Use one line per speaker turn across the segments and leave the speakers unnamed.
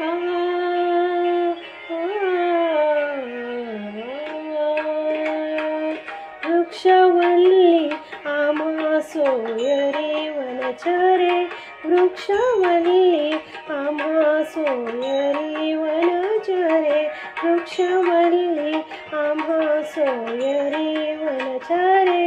आ, आ. वृक्षवल्ली आम्हा सोयरे वनचरे वृक्षवल्ली आम्हा सोयरे वनचरे वृक्षवल्ली आम्हा सोयरे वनचरे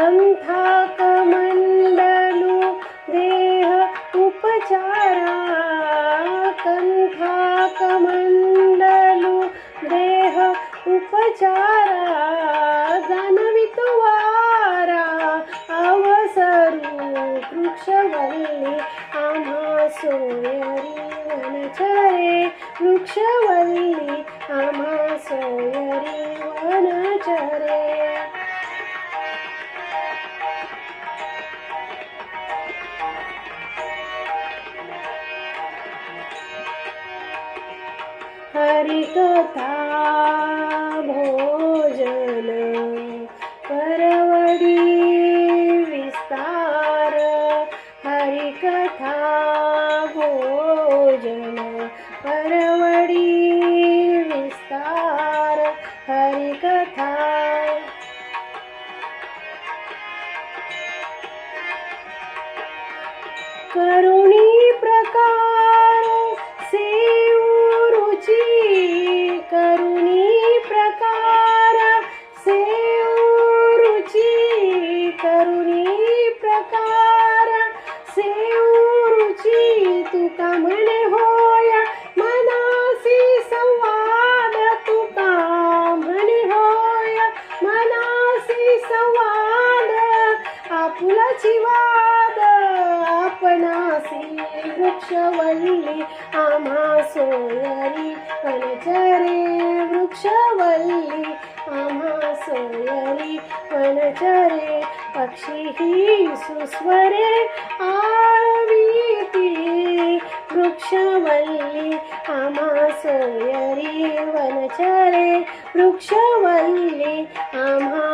करी कंथा देह उपचारा। कंथा कमंडलु देह उपचारा। जाणवितो वारा। अवसरू वृक्षवल्ली आम्हा सोयरी वनचरे। वृक्षवल्ली आम्हा सोयरी वनचरे। हरिकथा भोजन परवडी विस्तार। हरिकथा भोजन परवडी विस्तार। हरिकथा करुणी वाद आपणासी वृक्षवल्ली आम्हा सोयरी पणचरे वृक्षवल्ली आम्हा सोयरी पणचरे पक्षी ही सुस्वरे आळवीती वृक्षवल्ली आम्हा सोयरी वनचरे वृक्षवल्ली आम्हा